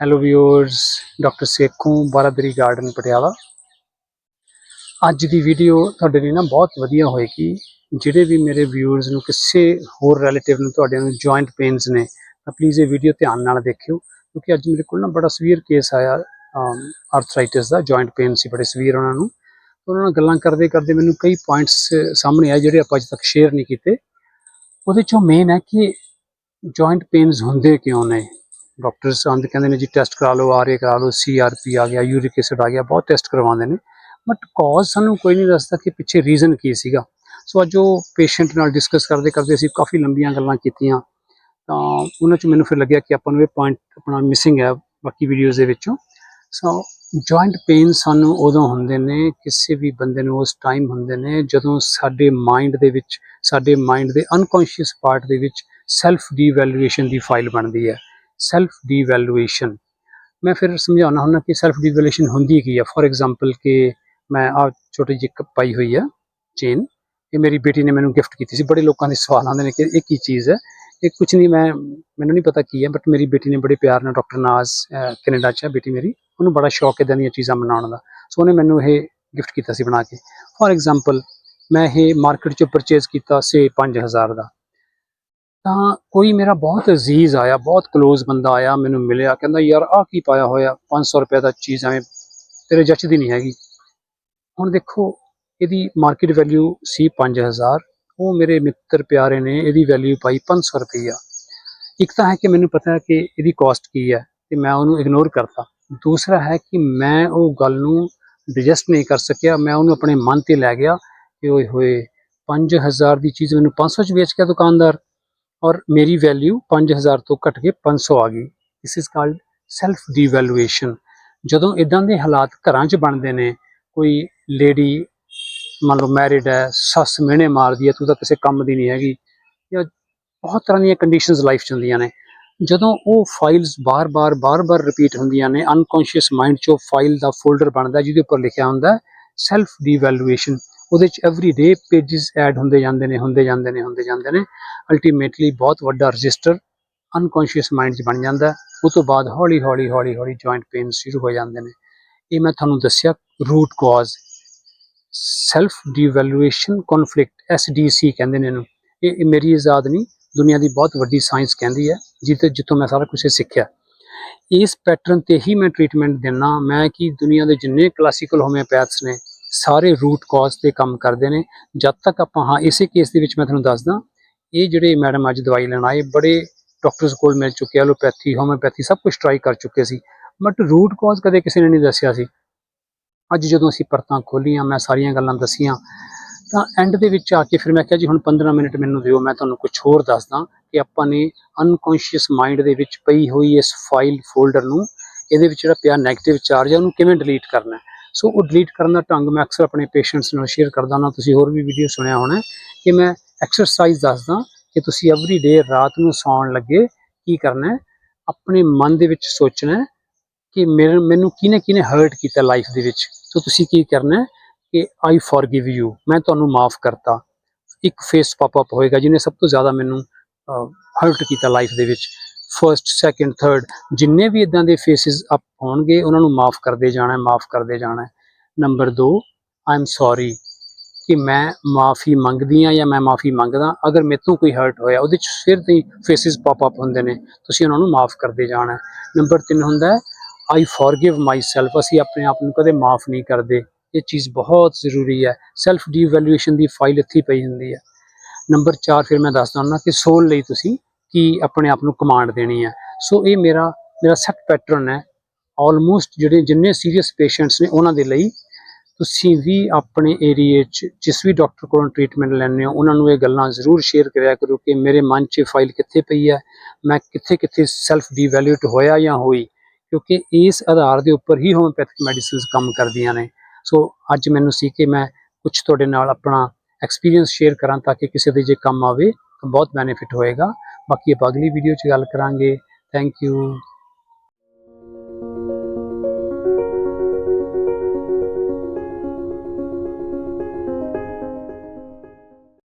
Hello viewers doctor Sekhon Baradari garden Patiala ਅੱਜ ਦੀ video ਤੁਹਾਡੇ ਲਈ ਨਾ ਬਹੁਤ ਵਧੀਆ ਹੋਏਗੀ, ਜਿਹੜੇ ਵੀ ਮੇਰੇ ਵਿਊਅਰਸ ਨੂੰ ਕਿਸੇ ਹੋਰ ਰਿਲੇਟਿਵ ਨੂੰ ਤੁਹਾਡੇ ਨੂੰ ਜੁਆਇੰਟ ਪੇਨਸ ਨੇ, ਤਾਂ ਪਲੀਜ਼ ਇਹ ਵੀਡੀਓ ਧਿਆਨ ਨਾਲ ਦੇਖਿਓ, ਕਿਉਂਕਿ ਅੱਜ ਮੇਰੇ ਕੋਲ ਨਾ ਬੜਾ ਸਵੀਅਰ ਕੇਸ ਆਇਆ ਆਰਥਰਾਈਟਿਸ ਦਾ ਜੁਆਇੰਟ ਪੇਨ ਸੀ, ਬੜੇ ਸਵੀਅਰ ਉਹਨਾਂ ਨੂੰ। ਉਹਨਾਂ ਨਾਲ ਗੱਲਾਂ ਕਰਦੇ ਕਰਦੇ ਮੈਨੂੰ ਕਈ ਪੁਆਇੰਟਸ ਸਾਹਮਣੇ ਆਏ, ਜਿਹੜੇ ਆਪਾਂ ਅੱਜ ਤੱਕ ਸ਼ੇਅਰ ਨਹੀਂ ਕੀਤੇ। ਉਹਦੇ ਚੋਂ ਮੇਨ ਹੈ ਕਿ ਜੁਆਇੰਟ ਪੇਨਸ ਹੁੰਦੇ ਕਿਉਂ ਨੇ? ਡਾਕਟਰਸ ਆਂਦੇ ਕਹਿੰਦੇ ਨੇ ਜੀ ਟੈਸਟ ਕਰਾ ਲਓ ਆਰਏ ਕਰਾ ਲਓ ਸੀਆਰਪੀ ਆ ਗਿਆ ਯੂਰਿਕ ਐਸਿਡ ਆ ਗਿਆ, ਬਹੁਤ ਟੈਸਟ ਕਰਵਾਉਂਦੇ ਨੇ। ਬਟ ਕਾਜ਼ ਸਾਨੂੰ ਕੋਈ ਨਹੀਂ ਦੱਸਦਾ ਕਿ ਪਿੱਛੇ ਰੀਜ਼ਨ ਕੀ ਸੀਗਾ। ਸੋ ਅੱਜ ਉਹ ਪੇਸ਼ੈਂਟ ਨਾਲ ਡਿਸਕਸ ਕਰਦੇ ਕਰਦੇ ਅਸੀਂ ਕਾਫੀ ਲੰਬੀਆਂ ਗੱਲਾਂ ਕੀਤੀਆਂ। ਤਾਂ ਉਹਨਾਂ ਚ ਮੈਨੂੰ ਫਿਰ ਲੱਗਿਆ ਕਿ ਆਪਾਂ ਨੂੰ ਇਹ ਪੁਆਇੰਟ ਆਪਣਾ ਮਿਸਿੰਗ ਹੈ ਬਾਕੀ ਵੀਡੀਓਜ਼ ਦੇ ਵਿੱਚੋਂ। ਸੋ ਜੁਆਇੰਟ ਪੇਨ ਸਾਨੂੰ ਉਦੋਂ ਹੁੰਦੇ ਨੇ, ਕਿਸੇ ਵੀ ਬੰਦੇ ਨੂੰ ਉਸ ਟਾਈਮ ਹੁੰਦੇ ਨੇ, ਜਦੋਂ ਸਾਡੇ ਮਾਈਂਡ ਦੇ ਵਿੱਚ, ਸਾਡੇ ਮਾਈਂਡ ਦੇ ਅਨਕੌਂਸ਼ੀਅਸ ਪਾਰਟ ਦੇ ਵਿੱਚ ਸੈਲਫ ਡੀਵੈਲੂਏਸ਼ਨ ਦੀ ਫਾਈਲ ਬਣਦੀ ਹੈ। ਸੈਲਫ ਡੀਵੈਲੂਏਸ਼ਨ ਮੈਂ ਫਿਰ ਸਮਝਾਉਣਾ ਹੁੰਦਾ ਕਿ ਸੈਲਫ ਡੀਵੈਲੂਏਸ਼ਨ ਹੁੰਦੀ ਕੀ ਹੈ ਫੋਰ ਐਗਜ਼ਾਮਪਲ ਕਿ ਮੈਂ ਆ ਛੋਟੀ ਜਿਹੀ ਕੱਪ ਪਾਈ ਹੋਈ ਆ ਚੇਨ ਇਹ ਮੇਰੀ ਬੇਟੀ ਨੇ ਮੈਨੂੰ ਗਿਫਟ ਕੀਤੀ ਸੀ। ਬੜੇ ਲੋਕਾਂ ਦੇ ਸਵਾਲ ਆਉਂਦੇ ਨੇ ਕਿ ਇਹ ਕੀ ਚੀਜ਼ ਹੈ ਇਹ ਕੁਝ ਨਹੀਂ, ਮੈਂ, ਮੈਨੂੰ ਨਹੀਂ ਪਤਾ ਕੀ ਹੈ ਬਟ ਮੇਰੀ ਬੇਟੀ ਨੇ ਬੜੇ ਪਿਆਰ ਨਾਲ ਡਾਕਟਰ ਨਾਜ਼ ਕੈਨੇਡਾ 'ਚ ਹੈ ਬੇਟੀ ਮੇਰੀ। ਉਹਨੂੰ ਬੜਾ ਸ਼ੌਕ ਇਦਾਂ ਦੀਆਂ ਚੀਜ਼ਾਂ ਬਣਾਉਣ ਦਾ। ਸੋ ਉਹਨੇ ਮੈਨੂੰ ਇਹ ਗਿਫਟ ਕੀਤਾ ਸੀ ਬਣਾ ਕੇ। ਫੋਰ ਐਗਜ਼ਾਮਪਲ ਮੈਂ ਇਹ ਮਾਰਕੀਟ 'ਚੋਂ ਪਰਚੇਜ਼ ਕੀਤਾ ਸੇ 5000 ਦਾ। ਤਾਂ ਕੋਈ ਮੇਰਾ ਬਹੁਤ ਅਜ਼ੀਜ਼ ਆਇਆ, ਬਹੁਤ ক্লোਜ਼ ਬੰਦਾ ਆਇਆ, ਮੈਨੂੰ ਮਿਲਿਆ, ਕਹਿੰਦਾ, ਯਾਰ, ਆਹ ਕੀ ਪਾਇਆ ਹੋਇਆ? 500 ਰੁਪਏ ਦਾ ਚੀਜ਼ ਐਵੇਂ ਤੇਰੇ ਜੱਚਦੀ ਨਹੀਂ ਹੈਗੀ। ਹੁਣ ਦੇਖੋ, ਇਹਦੀ ਮਾਰਕੀਟ ਵੈਲਿਊ ਸੀ 5000 ਉਹ ਮੇਰੇ ਮਿੱਤਰ ਪਿਆਰੇ ਨੇ, ਇਹਦੀ ਵੈਲਿਊ ਪਾਈ 500 ਰੁਪਈਆ। ਇੱਕ ਤਾਂ ਹੈ ਕਿ ਮੈਨੂੰ ਪਤਾ ਹੈ ਕਿ ਇਹਦੀ ਕਾਸਟ ਕੀ ਹੈ ਤੇ ਮੈਂ ਉਹਨੂੰ ਇਗਨੋਰ ਕਰਤਾ। ਦੂਸਰਾ ਹੈ ਕਿ ਮੈਂ ਉਹ ਗੱਲ ਨੂੰ ਡਿਜੈਸਟ ਨਹੀਂ ਕਰ ਸਕਿਆ, ਮੈਂ ਉਹਨੂੰ ਆਪਣੇ ਮਨ ਤੇ ਲੈ ਗਿਆ ਕਿ ਓਏ ਹੋਏ 5000 ਦੀ ਚੀਜ਼ ਮੈਨੂੰ 500 ਚ ਵੇਚ ਕੇ ਦੁਕਾਨਦਾਰ। ਔਰ ਮੇਰੀ ਵੈਲਿਊ 5000 ਤੋਂ ਘਟ ਕੇ 500 ਆ ਗਈ। ਇਸ ਇਜ਼ ਕਾਲਡ ਸੈਲਫ ਡੀਵੈਲੂਏਸ਼ਨ ਜਦੋਂ ਇਦਾਂ ਦੇ ਹਾਲਾਤ ਘਰਾਂ 'ਚ ਬਣਦੇ ਨੇ, ਕੋਈ ਲੇਡੀ ਮੰਨ ਲਓ ਮੈਰਿਡ ਹੈ, ਸੱਸ ਮਿਹਣੇ ਮਾਰਦੀ ਹੈ, ਤੂੰ ਤਾਂ ਕਿਸੇ ਕੰਮ ਦੀ ਨਹੀਂ ਹੈਗੀ, ਜਾਂ ਬਹੁਤ ਤਰ੍ਹਾਂ ਦੀਆਂ ਕੰਡੀਸ਼ਨਸ ਲਾਈਫ 'ਚ ਹੁੰਦੀਆਂ ਨੇ। ਜਦੋਂ ਉਹ ਫਾਈਲਸ ਬਾਰ-ਬਾਰ ਬਾਰ-ਬਾਰ ਰਿਪੀਟ ਹੁੰਦੀਆਂ ਨੇ ਅਨਕੌਂਸ਼ੀਅਸ ਮਾਈਂਡ 'ਚੋਂ ਫਾਈਲ ਦਾ ਫੋਲਡਰ ਬਣਦਾ ਜਿਹਦੇ ਉੱਪਰ ਲਿਖਿਆ ਹੁੰਦਾ ਸੈਲਫ ਡੀਵੈਲੂਏਸ਼ਨ ਉਹਦੇ 'ਚ ਐਵਰੀ ਡੇ ਪੇजेस ਐਡ ਹੁੰਦੇ ਜਾਂਦੇ ਨੇ, ਹੁੰਦੇ ਜਾਂਦੇ ਨੇ, ਹੁੰਦੇ ਜਾਂਦੇ ਨੇ। ਅਲਟੀਮੇਟਲੀ ਬਹੁਤ ਵੱਡਾ ਰਜਿਸਟਰ ਅਨਕੌਂਸ਼ੀਅਸ ਮਾਈਂਡ 'ਚ ਬਣ ਜਾਂਦਾ। ਉਹ ਤੋਂ ਬਾਅਦ ਹੌਲੀ ਹੌਲੀ ਹੌਲੀ ਹੌਲੀ ਜੁਆਇੰਟ ਪੇਨ ਸ਼ੁਰੂ ਹੋ ਜਾਂਦੇ ਨੇ। ਇਹ ਮੈਂ ਤੁਹਾਨੂੰ ਦੱਸਿਆ root cause self devaluation conflict SDC ਕਹਿੰਦੇ ਨੇ ਇਹਨੂੰ। ਇਹ ਮੇਰੀ ਆਜ਼ਾਦ ਨਹੀਂ, ਦੁਨੀਆ ਦੀ ਬਹੁਤ ਵੱਡੀ ਸਾਇੰਸ ਕਹਿੰਦੀ ਹੈ ਜਿੱਥੇ ਜਿੱਥੋਂ ਮੈਂ ਸਾਰਾ ਕੁਝ ਸਿੱਖਿਆ। ਇਸ ਪੈਟਰਨ ਤੇ ਹੀ ਮੈਂ ਟ੍ਰੀਟਮੈਂਟ ਦਿੰਨਾ। ਮੈਂ ਕਿ ਦੁਨੀਆ ਦੇ ਜਿੰਨੇ ਕਲਾਸੀਕਲ ਹੋਮਿਓਪੈਥਸ ਨੇ ਸਾਰੇ ਰੂਟ ਕਾਜ਼ ਤੇ ਕੰਮ ਕਰਦੇ ਨੇ। ਜਦ ਤੱਕ ਆਪਾਂ, ਹਾਂ, ਇਸੇ ਕੇਸ ਦੇ ਵਿੱਚ ਮੈਂ ਤੁਹਾਨੂੰ ਦੱਸਦਾ, ਇਹ ਜਿਹੜੇ ਮੈਡਮ ਅੱਜ ਦਵਾਈ ਲੈਣ ਆਏ, ਬੜੇ ਡਾਕਟਰਸ ਕੋਲ ਮਿਲ ਚੁੱਕੇ ਐਲੋਪੈਥੀ ਹੋਮਿਓਪੈਥੀ ਸਭ ਕੁਝ ਟਰਾਈ ਕਰ ਚੁੱਕੇ ਸੀ। ਬਟ ਰੂਟ ਕਾਜ਼ ਕਦੇ ਕਿਸੇ ਨੇ ਨਹੀਂ ਦੱਸਿਆ ਸੀ। ਅੱਜ ਜਦੋਂ ਅਸੀਂ ਪਰਤਾਂ ਖੋਲੀਆਂ, ਮੈਂ ਸਾਰੀਆਂ ਗੱਲਾਂ ਦੱਸੀਆਂ, ਤਾਂ ਐਂਡ ਦੇ ਵਿੱਚ ਆ ਕੇ ਫਿਰ ਮੈਂ ਕਿਹਾ ਜੀ, ਹੁਣ 15 ਮਿੰਟ ਮੈਨੂੰ ਦਿਓ, ਮੈਂ ਤੁਹਾਨੂੰ ਕੁਝ ਹੋਰ ਦੱਸਦਾ ਕਿ ਆਪਾਂ ਨੇ ਅਨਕੌਂਸ਼ੀਅਸ ਮਾਈਂਡ ਦੇ ਵਿੱਚ ਪਈ ਹੋਈ ਇਸ ਫਾਈਲ ਫੋਲਡਰ ਨੂੰ, ਇਹਦੇ ਵਿੱਚ ਜਿਹੜਾ ਪਿਆ 네ਗੇਟਿਵ ਚਾਰਜ ਹੈ ਉਹਨੂੰ ਕਿਵੇਂ ਡਿਲੀਟ ਕਰਨਾ ਹੈ? ਸੋ ਉਹ ਡਿਲੀਟ ਕਰਨ ਦਾ ਢੰਗ ਮੈਂ ਅਕਸਰ ਆਪਣੇ ਪੇਸ਼ੈਂਟਸ ਨਾਲ ਸ਼ੇਅਰ ਕਰਦਾ ਹਾਂ ਤੁਸੀਂ ਹੋਰ ਵੀ ਵੀਡੀਓ ਸੁਣਿਆ ਹੋਣਾ ਕਿ ਮੈਂ ਐਕਸਰਸਾਈਜ਼ ਦੱਸਦਾ ਕਿ ਤੁਸੀਂ ਐਵਰੀ ਡੇ ਰਾਤ ਨੂੰ ਸੌਣ ਲੱਗੇ ਕੀ ਕਰਨਾ ਹੈ? ਆਪਣੇ ਮਨ ਦੇ ਵਿੱਚ ਸੋਚਣਾ ਹੈ ਕਿ ਮੇਰੇ, ਮੈਨੂੰ ਕਿਹਨੇ ਕਿਹਨੇ ਹਰਟ ਕੀਤਾ ਲਾਈਫ ਦੇ ਵਿੱਚ? ਸੋ ਤੁਸੀਂ ਕੀ ਕਰਨਾ ਹੈ ਕਿ ਆਈ ਫੋਰਗਿਵ ਯੂ ਮੈਂ ਤੁਹਾਨੂੰ ਮਾਫ ਕਰਤਾ। ਇੱਕ ਫੇਸ ਪਪ ਹੋਏਗਾ ਜਿਹਨੇ ਸਭ ਤੋਂ ਜ਼ਿਆਦਾ ਮੈਨੂੰ ਹਰਟ ਕੀਤਾ ਲਾਈਫ ਦੇ ਵਿੱਚ। ਫਰਸਟ ਸੈਕੰਡ ਥਰਡ ਜਿੰਨੇ ਵੀ ਇਦਾਂ ਦੇ ਫੇਸਿਸ ਅਪ ਹੋਣਗੇ, ਉਹਨਾਂ ਨੂੰ ਮਾਫ ਕਰਦੇ ਜਾਣਾ ਹੈ, ਮਾਫ ਕਰਦੇ ਜਾਣਾ ਹੈ। ਨੰਬਰ 2 ਆਈ ਐਮ ਸੌਰੀ ਕਿ ਮੈਂ ਮਾਫੀ ਮੰਗਦੀ ਆ ਜਾਂ ਮੈਂ ਮਾਫੀ ਮੰਗਦਾ ਅਗਰ ਮੇਰੇ ਤੋਂ ਕੋਈ ਹਰਟ ਹੋਇਆ, ਉਹਦੇ ਚ ਫਿਰ ਤੇ ਫੇਸਿਸ ਪਪ ਅਪ ਹੁੰਦੇ ਨੇ, ਤੁਸੀਂ ਉਹਨਾਂ ਨੂੰ ਮਾਫ ਕਰਦੇ ਜਾਣਾ ਹੈ। ਨੰਬਰ 3 ਹੁੰਦਾ ਹੈ ਆਈ ਫੋਰਗਿਵ ਮਾਈਸੈਲਫ ਅਸੀਂ ਆਪਣੇ ਆਪ ਨੂੰ ਕਦੇ ਮਾਫ ਨਹੀਂ ਕਰਦੇ। ਇਹ ਚੀਜ਼ ਬਹੁਤ ਜ਼ਰੂਰੀ ਹੈ। ਸੈਲਫ ਡੀਵੈਲੂਏਸ਼ਨ ਦੀ ਫਾਈਲ ਇੱਥੇ ਪਈ ਹੁੰਦੀ ਹੈ। ਨੰਬਰ 4 ਫਿਰ ਮੈਂ ਦੱਸਦਾ ਹਾਂ ਕਿ ਸੋਲ ਲਈ ਤੁਸੀਂ ਕਿ ਆਪਣੇ ਆਪ ਨੂੰ ਕਮਾਂਡ ਦੇਣੀ ਹੈ ਸੋ ਇਹ ਮੇਰਾ ਮੇਰਾ ਸੈਟ ਪੈਟਰਨ ਹੈ। ਆਲਮੋਸਟ ਜਿਹੜੇ ਜਿੰਨੇ ਸੀਰੀਅਸ ਪੇਸ਼ੈਂਟਸ ਨੇ ਉਹਨਾਂ ਦੇ ਲਈ ਤੁਸੀਂ ਵੀ ਆਪਣੇ ਏਰੀਏ 'ਚ ਜਿਸ ਵੀ ਡਾਕਟਰ ਕੋਲੋਂ ਟ੍ਰੀਟਮੈਂਟ ਲੈਣੇ ਹੋ, ਉਹਨਾਂ ਨੂੰ ਇਹ ਗੱਲਾਂ ਜ਼ਰੂਰ ਸ਼ੇਅਰ ਕਰਿਆ ਕਰੋ ਕਿ ਮੇਰੇ ਮਨ 'ਚ ਫਾਈਲ ਕਿੱਥੇ ਪਈ ਹੈ, ਮੈਂ ਕਿੱਥੇ ਕਿੱਥੇ ਸੈਲਫ ਡੀਵੈਲਿਊਟ ਹੋਇਆ ਜਾਂ ਹੋਈ। ਕਿਉਂਕਿ ਇਸ ਆਧਾਰ ਦੇ ਉੱਪਰ ਹੀ ਹੋਮਿਓਪੈਥਿਕ ਮੈਡੀਸਿਨਸ ਕੰਮ ਕਰਦੀਆਂ ਨੇ। ਸੋ ਅੱਜ ਮੈਨੂੰ ਸੀ ਕਿ ਮੈਂ ਕੁਝ ਤੁਹਾਡੇ ਨਾਲ ਆਪਣਾ ਐਕਸਪੀਰੀਅੰਸ ਸ਼ੇਅਰ ਕਰਾਂ ਤਾਂ ਕਿ ਕਿਸੇ ਦੇ ਜੇ ਕੰਮ ਆਵੇ ਤਾਂ ਬਹੁਤ ਬੈਨੀਫਿਟ ਹੋਏਗਾ। ਬਾਕੀ ਆਪਾਂ ਅਗਲੀ ਵੀਡੀਓ 'ਚ ਗੱਲ ਕਰਾਂਗੇ। Thank you